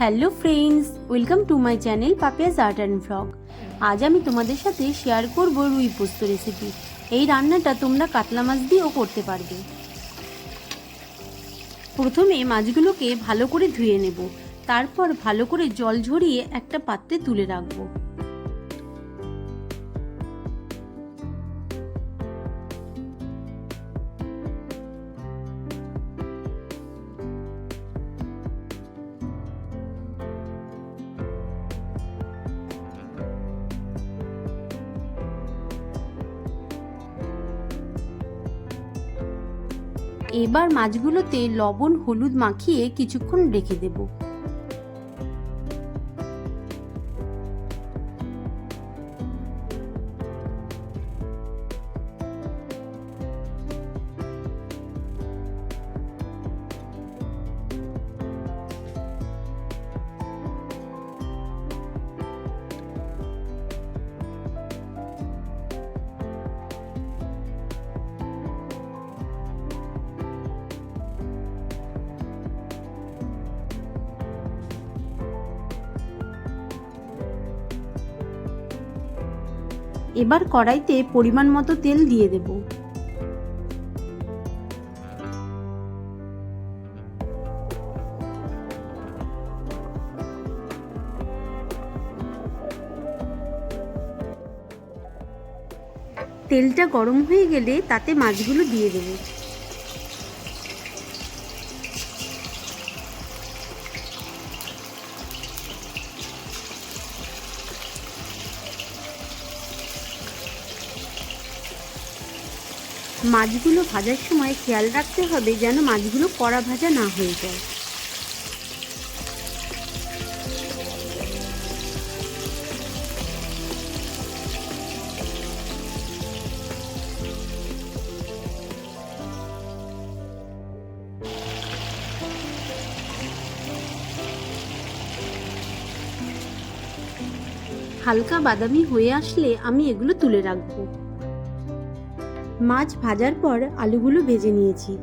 Hello friends welcome to my channel Papiya's art and vlog আজ আমি তোমাদের সাথে শেয়ার করব রুই পোস্ত রেসিপি এই রান্নাটা তোমরা কাতলা মাছ দিয়েও করতে পারবে। প্রথমে মাছগুলোকে ভালো করে ধুয়ে নেব। তারপর ভালো করে জল ঝরিয়ে একটা পাত্রে তুলে রাখব। এবার মাছগুলোতে লবণ হলুদ মাখিয়ে কিছুক্ষণ রেখে দেব। এবার কড়াইতে পরিমাণ মতো তেল দিয়ে দেব। তেলটা গরম হয়ে গেলে তাতে মাছগুলো দিয়ে দেবো। মাছগুলো ভাজার সময় খেয়াল রাখতে হবে যেন মাছগুলো কড়া ভাজা না হয়ে যায়। হালকা বাদামি হয়ে আসলে আমি এগুলো তুলে রাখব। মাছ ভাজার পর আলুগুলো ভেজে নিয়েছি।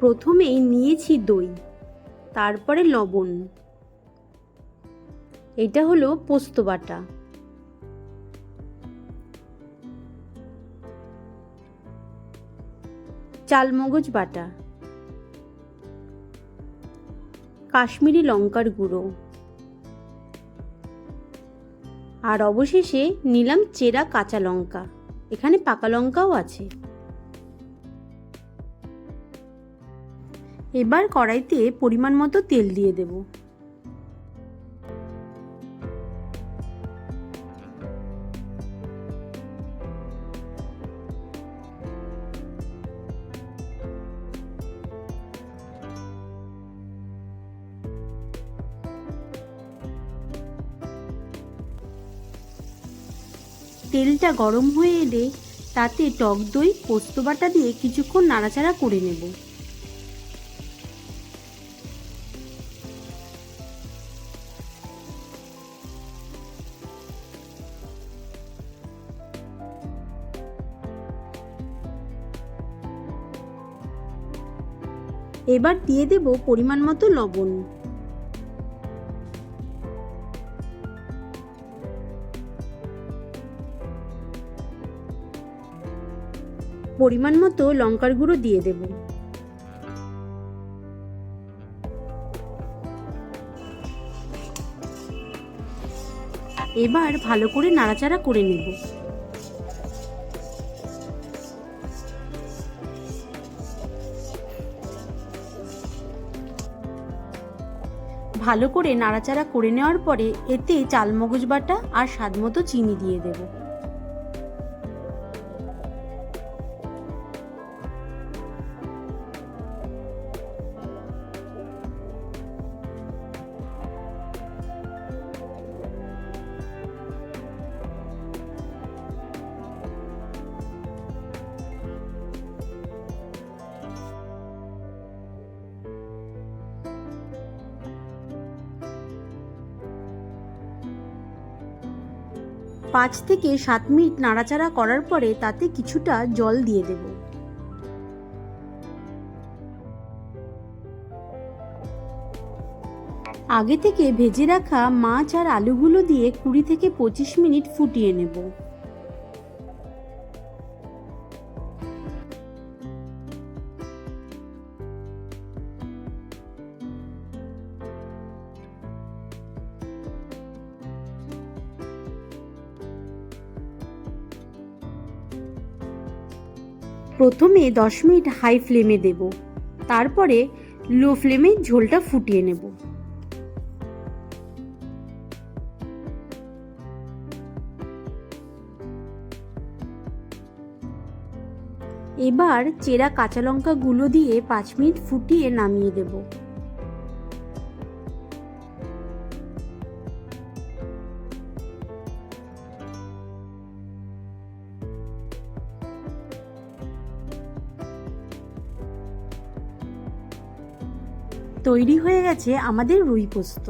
প্রথমেই নিয়েছি দই, তারপরে লবণ। এটা হলো পোস্ত বাটা। চালমগজ বাটা। কাশ্মীরি লঙ্কার গুঁড়ো। আর অবশেষে নিলাম চেরা কাঁচা লঙ্কা। এখানে পাকা লঙ্কাও আছে। এবার কড়াইতে পরিমাণ মতো তেল দিয়ে দেব। তেলটা গরম হয়ে এলে তাতে টক দই, পোস্ত বাটা দিয়ে কিছুক্ষণ নাড়াচাড়া করে নেব। এবার দিয়ে দেব পরিমাণ মতো লবণ। পরিমাণ মতো লঙ্কার গুঁড়ো দিয়ে দেব। এবার ভালো করে নাড়াচাড়া করে নেব। ভালো করে নাড়াচাড়া করে নেওয়ার পরে এতে চালমগজ বাটা আর স্বাদ মতো চিনি দিয়ে দেবো। পাঁচ থেকে সাত মিনিট নাড়াচাড়া করার পরে তাতে কিছুটা জল দিয়ে দেব। আগে থেকে ভেজে রাখা মাছ আর আলুগুলো দিয়ে কুড়ি থেকে পঁচিশ মিনিট ফুটিয়ে নেব। প্রথমে দশ মিনিট হাই ফ্লেমে দেব। তারপরে লো ফ্লেমে ঝোলটা ফুটিয়ে নেব। এবার চেরা কাঁচা লঙ্কা গুলো দিয়ে পাঁচ মিনিট ফুটিয়ে নামিয়ে দেব। তৈরি হয়ে গেছে আমাদের রুই পোস্ত।